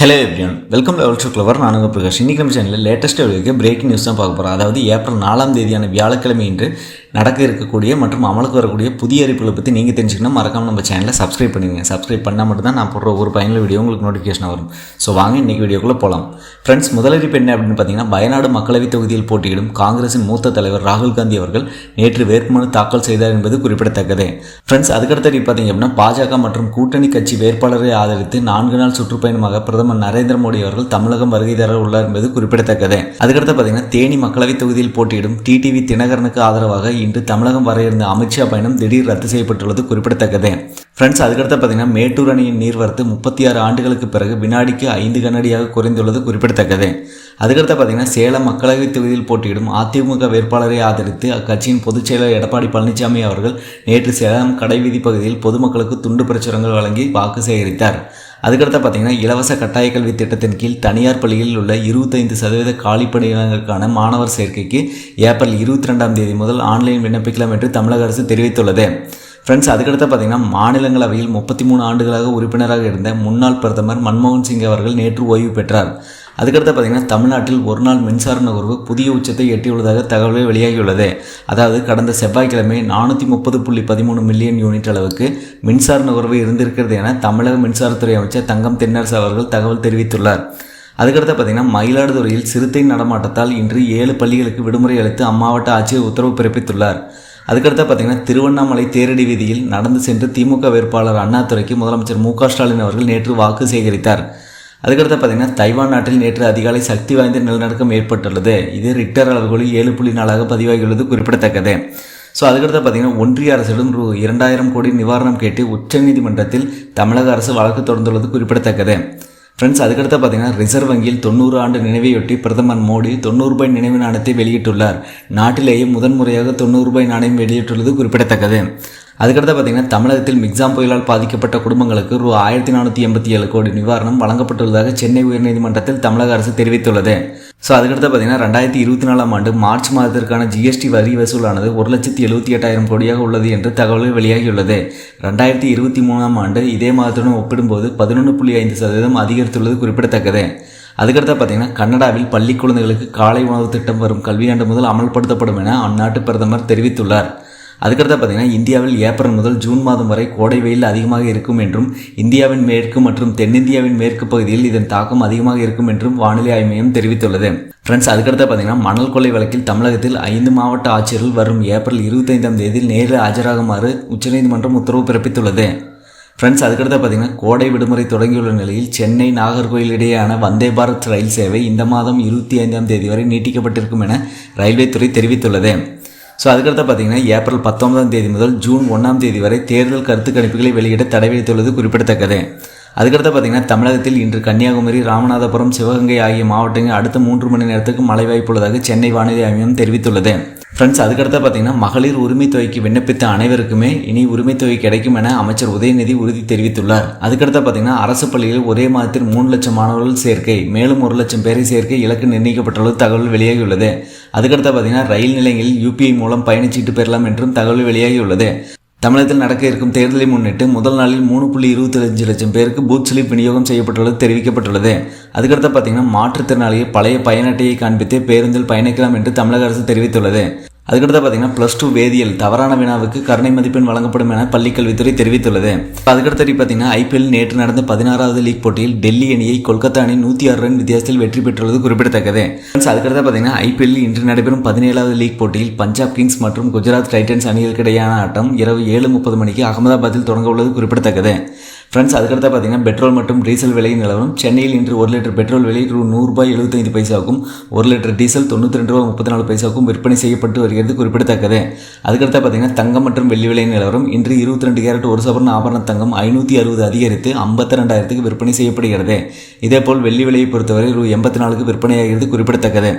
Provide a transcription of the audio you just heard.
Hello everyone welcome level two clever நானுங்க பிரகாஷ். இன்றைக்கி நம்ம சேனலில் லேட்டஸ்ட் வீடியோக்கு பிரேக்கிங் நியூஸ் தான் பார்க்க போகிறோம் அதாவது ஏப்ரல் நாலாம் தேதியான வியாழக்கிழமை இன்று நடக்க இருக்கக்கூடிய மற்றும் அமலுக்கு வரக்கூடிய புதிய அறிவிப்புகளை பற்றி நீங்கள் தெரிஞ்சுக்கணும். மறக்காமல் நம்ம சேனலை சப்ஸ்கிரைப் பண்ணுங்கள் சப்ஸ்கிரைப் பண்ணால் மட்டும் தான் நான் போடுற ஒரு பயனுள்ள வீடியோ உங்களுக்கு நோட்டிஃபிகேஷன் வரும். ஸோ வாங்க இன்றைக்கி வீடியோக்குள்ளே போகலாம் ஃப்ரெண்ட்ஸ் முதலறிப்பு என்ன அப்படின்னு பார்த்தீங்கன்னா வயநாடு மக்களவைத் தொகுதியில் போட்டியிடும் காங்கிரசின் மூத்த தலைவர் ராகுல் காந்தி அவர்கள் நேற்று வேட்புமனு தாக்கல் செய்தார் என்பது குறிப்பிடத்தக்கது. ஃப்ரெண்ட்ஸ் அதுக்கடுத்து பார்த்தீங்க அப்படின்னா பாஜக மற்றும் கூட்டணி கட்சி வேட்பாளரை ஆதரித்து நான்கு நாள் சுற்றுப்பயணமாக பிரதமர் நரேந்திர மோடி அவர்கள் தமிழகம் வருகை தர உள்ளார் என்பது குறிப்பிடத்தக்கது. அதுக்கடுத்து பார்த்தீங்கன்னா தேனி மக்களவைத் தொகுதியில் போட்டியிடும் டிடிவி தினகரனுக்கு ஆதரவாக இன்று தமிழகம் வர இருந்த அமித்ஷா பயணம் திடீர் ரத்து செய்யப்பட்டுள்ளது குறிப்பிடத்தக்கது. ஃப்ரெண்ட்ஸ் அதுக்கடுத்து பார்த்தீங்கன்னா மேட்டூர் அணையின் நீர்வரத்து முப்பத்தி ஆறு ஆண்டுகளுக்கு பிறகு வினாடிக்கு ஐந்து கனடியாக குறைந்துள்ளது குறிப்பிடத்தக்கது. அதுக்கடுத்து பார்த்தீங்கன்னா சேலம் மக்களவைத் தொகுதியில் போட்டியிடும் அதிமுக வேட்பாளரை ஆதரித்து அக்கட்சியின் பொதுச் செயலர் எடப்பாடி பழனிசாமி அவர்கள் நேற்று சேலம் கடைவீதி பகுதியில் பொதுமக்களுக்கு துண்டு பிரச்சுரங்கள் வழங்கி வாக்கு சேகரித்தார். அதுக்கடுத்து பார்த்தீங்கன்னா இலவச கட்டாய கல்வி திட்டத்தின் கீழ் தனியார் பள்ளிகளில் உள்ள இருபத்தைந்து சதவீத காலிப்பணிகளுக்கான மாணவர் சேர்க்கைக்கு ஏப்ரல் இருபத்தி ரெண்டாம் தேதி முதல் ஆன்லைன் விண்ணப்பிக்கலாம் என்று தமிழக அரசு தெரிவித்துள்ளது. ஃப்ரெண்ட்ஸ் அதுக்கடுத்து பார்த்தீங்கன்னா மாநிலங்களவையில் முப்பத்தி மூணு ஆண்டுகளாக உறுப்பினராக இருந்த முன்னாள் பிரதமர் மன்மோகன் சிங் அவர்கள் நேற்று ஓய்வு பெற்றார். அதுக்கடுத்து பார்த்தீங்கன்னா தமிழ்நாட்டில் ஒரு நாள் மின்சார நுகர்வு புதிய உச்சத்தை எட்டியுள்ளதாக தகவல்கள் வெளியாகியுள்ளது. அதாவது கடந்த செவ்வாய்க்கிழமை நானூற்றி முப்பது புள்ளி பதிமூணு மில்லியன் யூனிட் அளவுக்கு மின்சார நுகர்வு இருந்திருக்கிறது என தமிழக மின்சாரத்துறை அமைச்சர் தங்கம் தென்னரசு அவர்கள் தகவல் தெரிவித்துள்ளார். அதுக்கடுத்து பார்த்தீங்கன்னா மயிலாடுதுறையில் சிறுத்தை நடமாட்டத்தால் இன்று ஏழு பள்ளிகளுக்கு விடுமுறை அளித்து அம்மாவட்ட ஆட்சியர் உத்தரவு பிறப்பித்துள்ளார். அதுக்கடுத்து பார்த்தீங்கன்னா திருவண்ணாமலை தேரடி வீதியில் நடந்து சென்று திமுக வேட்பாளர் அண்ணாதுரைக்கு முதலமைச்சர் மு ஸ்டாலின் அவர்கள் நேற்று வாக்கு சேகரித்தார். அதுக்கடுத்து பார்த்தீங்கன்னா தைவான் நாட்டில் நேற்று அதிகாலை சக்தி வாய்ந்த நிலநடுக்கம் ஏற்பட்டுள்ளது. இது ரிக்டர் அளவுகளில் ஏழு புள்ளி நாளாக பதிவாகியுள்ளது குறிப்பிடத்தக்கது. ஸோ அதுக்கடுத்து பார்த்தீங்கன்னா ஒன்றிய அரசிடம் ரூ இரண்டாயிரம் கோடி நிவாரணம் கேட்டு உச்சநீதிமன்றத்தில் தமிழக அரசு வழக்கு தொடர்ந்துள்ளது குறிப்பிடத்தக்கது. ஃப்ரெண்ட்ஸ் அதுக்கடுத்து பார்த்தீங்கன்னா ரிசர்வ் வங்கியில் தொண்ணூறு ஆண்டு நினைவையொட்டி பிரதமர் மோடி தொண்ணூறு ரூபாய் நினைவு நாணயத்தை வெளியிட்டுள்ளார். நாட்டிலேயே முதன்முறையாக தொண்ணூறு ரூபாய் நாணயம் வெளியிட்டுள்ளது குறிப்பிடத்தக்கது. அதுக்கடுத்து பார்த்தீங்கன்னா தமிழகத்தில் மிக்ஸாம் புயலால் பாதிக்கப்பட்ட குடும்பங்களுக்கு ரூ. ஆயிரத்தி நானூற்றி எண்பத்தி ஏழு கோடி நிவாரணம் வழங்கப்பட்டுள்ளதாக சென்னை உயர்நீதிமன்றத்தில் தமிழக அரசு தெரிவித்துள்ளது. ஸோ அதுக்கடுத்து பார்த்தீங்கன்னா ரெண்டாயிரத்தி இருபத்தி நாலாம் ஆண்டு மார்ச் மாதத்திற்கான ஜிஎஸ்டி வரி வசூலானது ஒரு லட்சத்தி எழுபத்தி எட்டாயிரம் கோடியாக உள்ளது என்று தகவல்கள் வெளியாகியுள்ளது. ரெண்டாயிரத்தி இருபத்தி மூணாம் ஆண்டு இதே மாதத்துடன் ஒப்பிடும்போது பதினொன்று புள்ளி ஐந்து சதவீதம் அதிகரித்துள்ளது குறிப்பிடத்தக்கது. அதுக்கடுத்து பார்த்தீங்கன்னா கனடாவில் பள்ளி குழந்தைகளுக்கு காலை உணவு திட்டம் வரும் கல்வியாண்டு முதல் அமல்படுத்தப்படும் என அந்நாட்டு பிரதமர் தெரிவித்துள்ளார். அதுக்கடுத்து பார்த்தீங்கன்னா இந்தியாவில் ஏப்ரல் முதல் ஜூன் மாதம் வரை கோடை வெயில் அதிகமாக இருக்கும் என்றும் இந்தியாவின் மேற்கு மற்றும் தென்னிந்தியாவின் மேற்கு பகுதியில் இதன் தாக்கம் அதிகமாக இருக்கும் என்றும் வானிலை ஆய்வு மையம் தெரிவித்துள்ளது. ஃப்ரெண்ட்ஸ் அதுக்கடுத்து பார்த்தீங்கன்னா மணல் கொள்ளை வழக்கில் தமிழகத்தில் ஐந்து மாவட்ட ஆட்சியர்கள் வரும் ஏப்ரல் இருபத்தைந்தாம் தேதியில் நேரில் ஆஜராகுமாறு உச்சநீதிமன்றம் உத்தரவு பிறப்பித்துள்ளது. ஃப்ரெண்ட்ஸ் அதுக்கடுத்து பார்த்தீங்கன்னா கோடை விடுமுறை தொடங்கியுள்ள நிலையில் சென்னை நாகர்கோயில் இடையேயான வந்தே பாரத் ரயில் சேவை இந்த மாதம் இருபத்தி ஐந்தாம் தேதி வரை நீட்டிக்கப்பட்டிருக்கும் என ரயில்வே துறை தெரிவித்துள்ளது. ஸோ அதுக்கடுத்து பார்த்தீங்கன்னா ஏப்ரல் பத்தொன்பதாம் தேதி முதல் ஜூன் ஒன்றாம் தேதி வரை தேர்தல் கருத்து கணிப்புகளை வெளியிட தடை விதித்துள்ளது குறிப்பிடத்தக்கது. அதுக்கடுத்து பார்த்தீங்கன்னா தமிழகத்தில் இன்று கன்னியாகுமரி ராமநாதபுரம் சிவகங்கை ஆகிய மாவட்டங்கள் அடுத்த மூன்று மணி நேரத்துக்கு மழை வாய்ப்புள்ளதாக சென்னை வானிலை ஆய்வு தெரிவித்துள்ளது. ஃப்ரெண்ட்ஸ் அதுக்கடுத்து பார்த்தீங்கன்னா மகளிர் உரிமை தொகைக்கு விண்ணப்பித்த அனைவருக்குமே இனி உரிமை தொகை கிடைக்கும் என அமைச்சர் உதயநிதி உறுதி தெரிவித்துள்ளார். அதுக்கடுத்து பார்த்தீங்கன்னா அரசு பள்ளியில் ஒரே மாதத்தில் மூணு லட்சம் மாணவர்கள் சேர்க்கை மேலும் ஒரு லட்சம் பேரை சேர்க்கை இலக்கு நிர்ணயிக்கப்பட்டுள்ளது தகவல் வெளியாகியுள்ளது. அதுக்கடுத்து பார்த்தீங்கன்னா ரயில் நிலையங்களில் யூபிஐ மூலம் பயணச்சீட்டு பெறலாம் என்றும் தகவல் வெளியாகியுள்ளது. தமிழகத்தில் நடக்க இருக்கும் தேர்தலை முன்னிட்டு முதல் நாளில் மூணு புள்ளி இருபத்தஞ்சு லட்சம் பேருக்கு பூத் ஸ்லிப் விநியோகம் செய்யப்பட்டுள்ளது தெரிவிக்கப்பட்டுள்ளது. அதுக்கடுத்து பார்த்தீங்கன்னா மாற்றுத்திறனாளியை பழைய பயண அட்டையை காண்பித்து பேருந்தில் பயணிக்கலாம் என்று தமிழக அரசு தெரிவித்துள்ளது. அதுக்கடுத்து பார்த்தீங்கன்னா ப்ளஸ் டூ வேதியியல் தவறான வினாவுக்கு கருணை மதிப்பெண் வழங்கப்படும் என பள்ளிக்கல்வித்துறை தெரிவித்துள்ளது. அதுக்கடுத்து பார்த்தீங்கன்னா ஐபிஎல் நேற்று நடந்த பதினாறாவது லீக் போட்டியில் டெல்லி அணியை கொல்கத்தா அணி நூற்றி ஆறு ரன் வித்தியாசத்தில் வெற்றி பெற்றுள்ளது குறிப்பிடத்தக்கது. அதுக்கடுத்து பார்த்தீங்கன்னா ஐபிஎல் இன்று நடைபெறும் பதினேழாவது லீக் போட்டியில் பஞ்சாப் கிங்ஸ் மற்றும் குஜராத் டைட்டன்ஸ் அணிகளுக்கு இடையான ஆட்டம் இரவு ஏழு முப்பது மணிக்கு அகமதாபாத்தில் தொடங்க உள்ளது குறிப்பிடத்தக்கது. ஃப்ரெண்ட்ஸ் அதுக்கடுத்து பார்த்தீங்கன்னா பெட்ரோல் மற்றும் டீசல் விலை நிலவரம். சென்னையில் இன்று ஒரு லிட்டர் பெட்ரோல் விலை ரூ. நூறுபாய் எழுபத்தைந்து பைசாவுக்கும் ஒரு லிட்டர் டீசல் தொண்ணூற்றி ரெண்டு ரூபா முப்பத்தி நாலு பைசாவுக்கும் விற்பனை செய்யப்பட்டு வருகிறது குறிப்பிடத்தக்கது. அதுக்கடுத்து பார்த்தீங்கன்னா தங்கம் மற்றும் வெள்ளி விலை நிலவரம். இன்று இருபத்தி ரெண்டு கேரட் ஒரு சவரன் ஆபரண தங்கம் ஐநூற்றி அறுபது அதிகரித்து ஐம்பத்தி ரெண்டாயிரத்துக்கு விற்பனை செய்யப்படுகிறது. இதேபோல் வெள்ளி விலையை பொறுத்தவரை ரூ. எண்பத்தி நாலுக்கு விற்பனையாகிறது குறிப்பிடத்தக்கது.